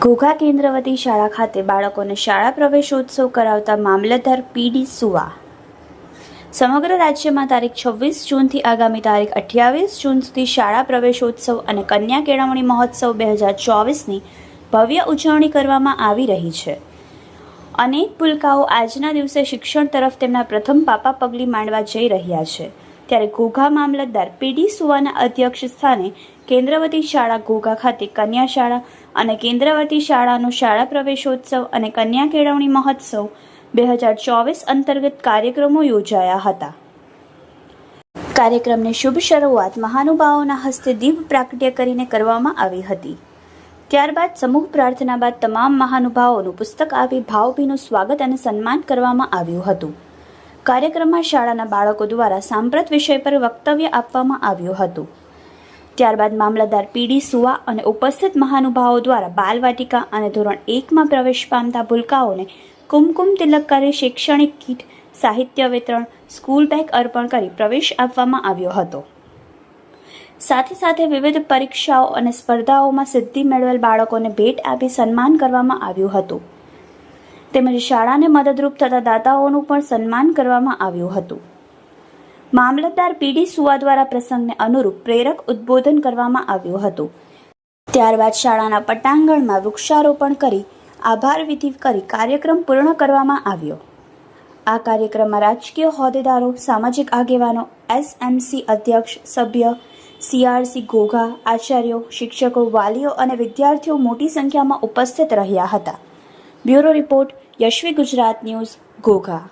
ઘોઘા કેન્દ્રવતી શાળા ખાતે બાળકોને શાળા પ્રવેશોત્સવ કરાવતા મામલતદાર પીડી સુવા. સમગ્ર રાજ્યમાં તારીખ છવ્વીસ જૂનથી આગામી તારીખ અઠ્યાવીસ જૂન સુધી શાળા પ્રવેશોત્સવ અને કન્યા કેળવણી મહોત્સવ બે હજાર ચોવીસની ભવ્ય ઉજવણી કરવામાં આવી રહી છે. અનેક પુલકાઓ આજના દિવસે શિક્ષણ તરફ તેમના પ્રથમ પાપા પગલી માંડવા જઈ રહ્યા છે. ત્યારે ઘોઘા મામલતદાર પીડી સુવાના અધ્યક્ષ સ્થાને કેન્દ્રવતી શાળા ઘોઘા ખાતે કન્યા શાળા અને કેન્દ્રવતી શાળાનો શાળા પ્રવેશોત્સવ અને કન્યા કેળવણી મહોત્સવ બે હજાર ચોવીસ અંતર્ગત કાર્યક્રમો યોજાયા હતા. કાર્યક્રમની શુભ શરૂઆત મહાનુભાવોના હસ્તે દીપ પ્રાગટ્ય કરીને કરવામાં આવી હતી. ત્યારબાદ સમૂહ પ્રાર્થના બાદ તમામ મહાનુભાવોનું પુસ્તક આપી ભાવભીનું સ્વાગત અને સન્માન કરવામાં આવ્યું હતું. કાર્યક્રમમાં શાળાના બાળકો દ્વારા સાંપ્રત વિષય પર વક્તવ્ય આપવામાં આવ્યું હતું. ત્યારબાદ મામલતદાર પીડી સુવા અને ઉપસ્થિત મહાનુભાવો દ્વારા બાલવાટિકા અને ધોરણ એકમાં પ્રવેશ પામતા ભૂલકાઓને કુમકુમ તિલક કરી શૈક્ષણિક કીટ, સાહિત્ય વિતરણ, સ્કૂલ બેગ અર્પણ કરી પ્રવેશ આપવામાં આવ્યો હતો. સાથે સાથે વિવિધ પરીક્ષાઓ અને સ્પર્ધાઓમાં સિદ્ધિ મેળવેલ બાળકોને ભેટ આપી સન્માન કરવામાં આવ્યું હતું. તેમજ શાળાને મદદરૂપ થતા દાતાઓનું પણ સન્માન કરવામાં આવ્યું હતું. મામલતદાર પીડી સુવા દ્વારા પ્રસંગને અનુરૂપ પ્રેરક ઉદ્બોધન કરવામાં આવ્યું હતું. ત્યારબાદ શાળાના પટાંગણમાં વૃક્ષારોપણ કરી, આભાર વિધિ કરી કાર્યક્રમ પૂર્ણ કરવામાં આવ્યો. આ કાર્યક્રમમાં રાજકીય હોદ્દેદારો, સામાજિક આગેવાનો, એસએમસી અધ્યક્ષ, સભ્ય સીઆરસી ઘોઘા આચાર્યો, શિક્ષકો, વાલીઓ અને વિદ્યાર્થીઓ મોટી સંખ્યામાં ઉપસ્થિત રહ્યા હતા. Bureau report, Yashvi Gujarat news Ghogha